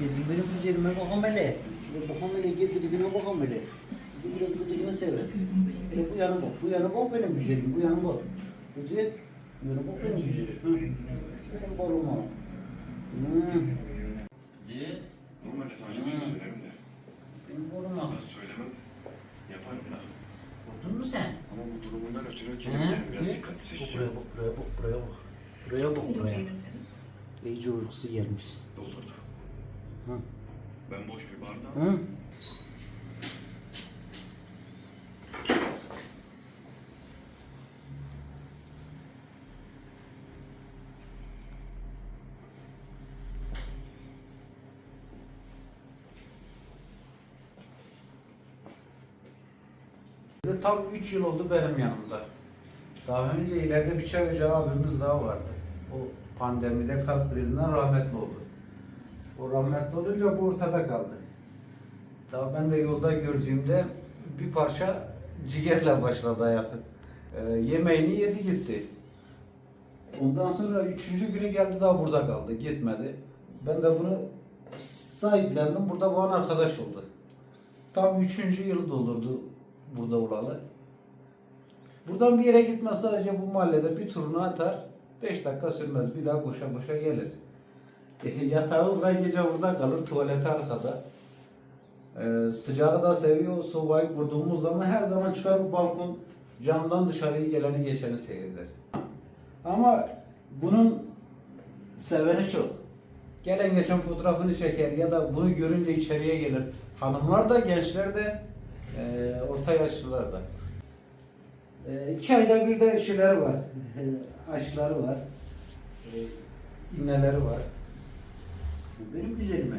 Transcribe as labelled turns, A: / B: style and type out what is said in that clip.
A: geliyor benim hele gel gıdıkına bakalım hele. Bir Biraz gıdıkını sever. Hele bu yana bak, bu yana bak benim güzelim, bu yana bak. Gıdık, bu yana bak benim güzelim. Hı. Benim. Hı. Gıdık,
B: Normalde sadece bir şey söylerim de.
A: benim.
B: Ben söylemem. Yaparım da.
A: Korktun mu sen?
B: Ama bu durumundan ötürü
A: Hı?
B: kelimelerim biraz
A: Bak
B: seçeceğim.
A: buraya bak, buraya bak, buraya bak. Buraya bak, buraya. İyice uykusu gelmiş.
B: Doldurdu. Ben boş bir bardağı.
A: Hı? Ve Tam 3 yıl oldu benim yanımda. Daha önce ileride bir çay ocağı abimiz daha vardı. O pandemide kalp krizinden rahmetli oldu. O rahmetli olunca bu ortada kaldı. Daha ben de yolda gördüğümde bir parça ciğerle başladı hayatı. Ee, yemeğini yedi gitti. Ondan sonra üçüncü günü geldi daha burada kaldı. Gitmedi. Ben de bunu sahiplendim. Burada bana arkadaş oldu. Tam üçüncü yılı doldurdu burada olalı. Buradan bir yere gitmez sadece bu mahallede bir turunu atar. Beş dakika sürmez. Bir daha koşa koşa gelir. Yatağı burada gece burada kalır. Tuvaleti arkada. Ee, sıcağı da seviyor. Sobayı kurduğumuz zaman her zaman çıkar bu balkon camdan dışarıya geleni geçeni seyreder. Ama bunun seveni çok. Gelen geçen fotoğrafını çeker ya da bunu görünce içeriye gelir. Hanımlar da gençler de e, orta yaşlılar da. E, iki ayda bir de şeyleri var. E, aşıları var. E, inneleri var. Benim güzelime.